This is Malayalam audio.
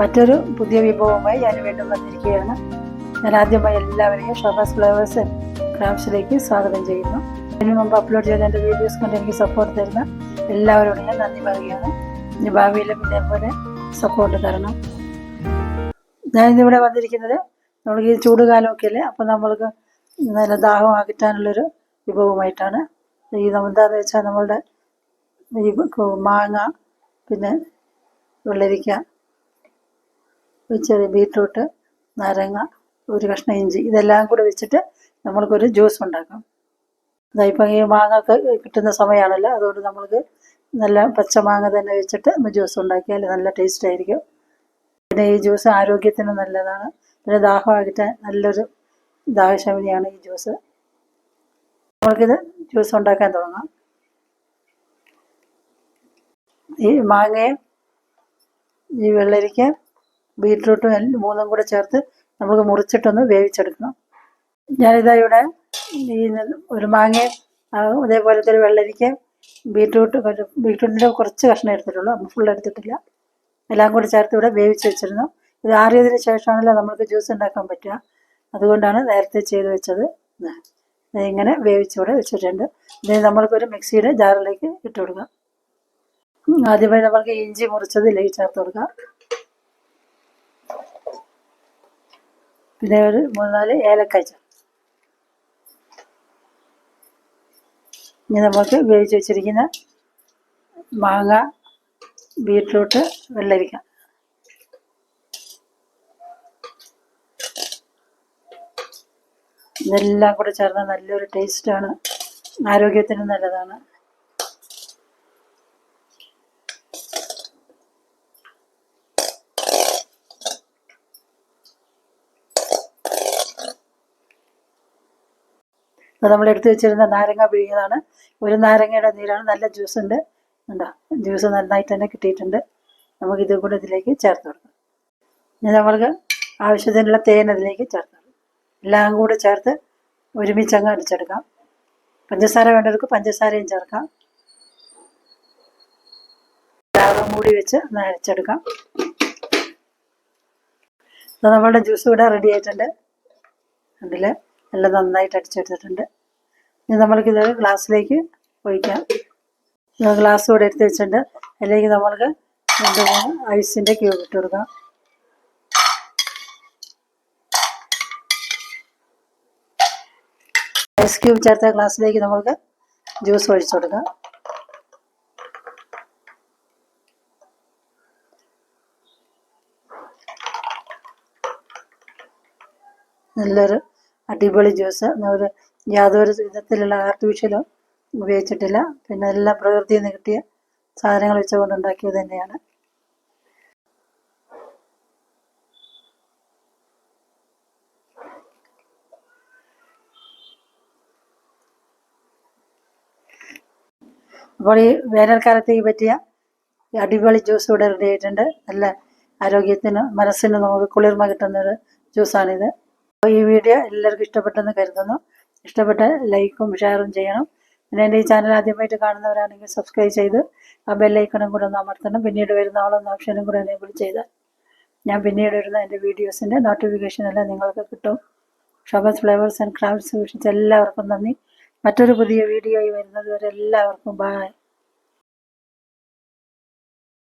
മറ്റൊരു പുതിയ വിഭവവുമായി ഞാൻ വീണ്ടും വന്നിരിക്കുകയാണ്. ഞാൻ ആദ്യമായി എല്ലാവരെയും ഷോഫാസ് ഫ്ലവേഴ്സ് ആൻഡ് ക്രാഫ്റ്റ്സിലേക്ക് സ്വാഗതം ചെയ്യുന്നു. ഇതിനു മുമ്പ് അപ്ലോഡ് ചെയ്ത എന്റെ വീഡിയോസ് കൊണ്ട് എനിക്ക് സപ്പോർട്ട് തരുന്ന എല്ലാവരോടും ഞാൻ നന്ദി പറയുകയാണ്. ഇനി ഭാവിയിലും ഇതേപോലെ സപ്പോർട്ട് തരണം. ഞാനിന്നിവിടെ വന്നിരിക്കുന്നത് നമ്മൾക്ക് ഈ ചൂടുകാലമൊക്കെ അല്ലേ അപ്പം നമ്മൾക്ക് നല്ല ദാഹം അകറ്റാനുള്ളൊരു വിഭവമായിട്ടാണ് ഈ എന്താന്ന് വെച്ചാൽ നമ്മളുടെ ഈ മാങ്ങ പിന്നെ വെള്ളരിക്ക ചെറിയ ബീട്രൂട്ട് നാരങ്ങ ഒരു കഷ്ണം ഇഞ്ചി ഇതെല്ലാം കൂടെ വെച്ചിട്ട് നമ്മൾക്കൊരു ജ്യൂസ് ഉണ്ടാക്കാം. ഇതാ ഈ മാങ്ങ കിട്ടുന്ന സമയമാണല്ലോ അതുകൊണ്ട് നമ്മൾക്ക് നല്ല പച്ച മാങ്ങ തന്നെ വെച്ചിട്ട് ജ്യൂസ് ഉണ്ടാക്കിയാൽ നല്ല ടേസ്റ്റ് ആയിരിക്കും. പിന്നെ ഈ ജ്യൂസ് ആരോഗ്യത്തിന് നല്ലതാണ്. പിന്നെ ദാഹമാകട്ടെ നല്ലൊരു ദാഹശമനിയാണ് ഈ ജ്യൂസ്. നമ്മൾക്കിത് ജ്യൂസ് ഉണ്ടാക്കാൻ തുടങ്ങാം. ഈ മാങ്ങയും ഈ വെള്ളരിക്ക ബീട്രൂട്ടും എല്ലാം മൂന്നും കൂടെ ചേർത്ത് നമുക്ക് മുറിച്ചിട്ടൊന്ന് വേവിച്ചെടുക്കണം. ഞാനിതാ ഇവിടെ ഈ ഒരു മാങ്ങ അതേപോലെ അതേപോലത്തെ ഒരു വെള്ളരിക്ക ബീറ്റ്റൂട്ട് ബീറ്റ്റൂട്ടിന്റെ കുറച്ച് കഷ്ണം എടുത്തിട്ടുള്ളൂ. ഫുൾ എടുത്തിട്ടില്ല. എല്ലാം കൂടി ചേർത്ത് ഇവിടെ വേവിച്ച് വെച്ചിരുന്നു. ഇത് ആറിയതിന് ശേഷമാണല്ലോ നമുക്ക് ജ്യൂസ് ഉണ്ടാക്കാൻ പറ്റുക. അതുകൊണ്ടാണ് നേരത്തെ ചെയ്ത് വെച്ചത്. ഇങ്ങനെ വേവിച്ചൂടെ വെച്ചിട്ടുണ്ട്. ഇത് നമ്മൾക്കൊരു മിക്സിയുടെ ജാറിലേക്ക് ഇട്ട് കൊടുക്കാം. ആദ്യമായി നമ്മൾക്ക് ഇഞ്ചി മുറിച്ചത് ഇല്ലെങ്കിൽ ചേർത്ത് കൊടുക്കാം. പിന്നെ ഒരു മൂന്നാൽ ഏലക്കായ ഇനി നമുക്ക് വേവിച്ച് വെച്ചിരിക്കുന്ന മാങ്ങ ബീട്രൂട്ട് വെള്ളരിക്ക. ഇതെല്ലാം കൂടെ ചേർന്ന നല്ലൊരു ടേസ്റ്റാണ് ആരോഗ്യത്തിന് നല്ലതാണ്. നമ്മൾ എടുത്തു വെച്ചിരുന്ന നാരങ്ങ പിഴിഞ്ഞതാണ്. ഒരു നാരങ്ങയുടെ നീരാണ്. നല്ല ജ്യൂസ് ഉണ്ട്. ഉണ്ടോ ജ്യൂസ് നന്നായിട്ട് തന്നെ കിട്ടിയിട്ടുണ്ട്. നമുക്ക് ഇതും കൂടെ ഇതിലേക്ക് ചേർത്ത് കൊടുക്കാം. ഇനി നമ്മൾക്ക് ആവശ്യത്തിനുള്ള തേൻ അതിലേക്ക് ചേർത്ത് കൊടുക്കാം. എല്ലാം കൂടെ ചേർത്ത് ഒരുമിച്ച് അങ്ങ് അടിച്ചെടുക്കാം പഞ്ചസാര വേണ്ടവർക്ക് പഞ്ചസാരയും ചേർക്കാം. രാഗം കൂടി വെച്ച് അരച്ചെടുക്കാം. ഇത് നമ്മളുടെ ജ്യൂസ് ഇവിടെ റെഡി ആയിട്ടുണ്ട്. അതിൽ എല്ലാം നന്നായിട്ട് അടിച്ചെടുത്തിട്ടുണ്ട് ഇനി നമ്മൾക്കിത് ഗ്ലാസ്സിലേക്ക് ഒഴിക്കാം. ഗ്ലാസ് ഇവിടെ എടുത്ത് വെച്ചിട്ടുണ്ട്. അതിലേക്ക് നമ്മൾക്ക് രണ്ട് മൂന്ന് ഐസിന്റെ ക്യൂബ് ഇട്ട് കൊടുക്കാം. ഐസ് ക്യൂബ് ചേർത്ത ഗ്ലാസ്സിലേക്ക് നമ്മൾക്ക് ജ്യൂസ് ഒഴിച്ചു കൊടുക്കാം. നല്ലൊരു അടിപൊളി ജ്യൂസ്. ഒരു യാതൊരു വിധത്തിലുള്ള ആർട്ടിഫിഷ്യലോ ഉപയോഗിച്ചിട്ടില്ല. പിന്നെ എല്ലാം പ്രകൃതിയിൽ നിന്ന് കിട്ടിയ സാധനങ്ങൾ വെച്ചുകൊണ്ട് ഉണ്ടാക്കിയത് തന്നെയാണ്. അപ്പോൾ ഈ വേനൽക്കാലത്തേക്ക് പറ്റിയ അടിപൊളി ജ്യൂസ് ഇവിടെ റെഡി ആയിട്ടുണ്ട്. നല്ല ആരോഗ്യത്തിന് മനസ്സിന് നമുക്ക് കുളിർമ കിട്ടുന്നൊരു ജ്യൂസാണിത് അപ്പോൾ ഈ വീഡിയോ എല്ലാവർക്കും ഇഷ്ടപ്പെട്ടെന്ന് കരുതുന്നു. ഇഷ്ടപ്പെട്ട ലൈക്കും ഷെയറും ചെയ്യണം. പിന്നെ എന്റെ ഈ ചാനൽ ആദ്യമായിട്ട് കാണുന്നവരാണെങ്കിൽ സബ്സ്ക്രൈബ് ചെയ്ത് ആ ബെല്ലൈക്കണും കൂടെ ഒന്ന് അമർത്തണം. പിന്നീട് വരുന്ന ആളൊന്ന് ഓപ്ഷനും കൂടെ എനേബിൾ ചെയ്താൽ ഞാൻ പിന്നീട് വരുന്ന എന്റെ വീഡിയോസിന്റെ നോട്ടിഫിക്കേഷൻ എല്ലാം നിങ്ങൾക്ക് കിട്ടും. ഷോബസ് ഫ്ലേവേഴ്സ് ആൻഡ് ക്രാഫ്റ്റ്സ് വീക്ഷിച്ച എല്ലാവർക്കും നന്ദി. മറ്റൊരു പുതിയ വീഡിയോയിൽ വരുന്നത് വരെ എല്ലാവർക്കും ബായ്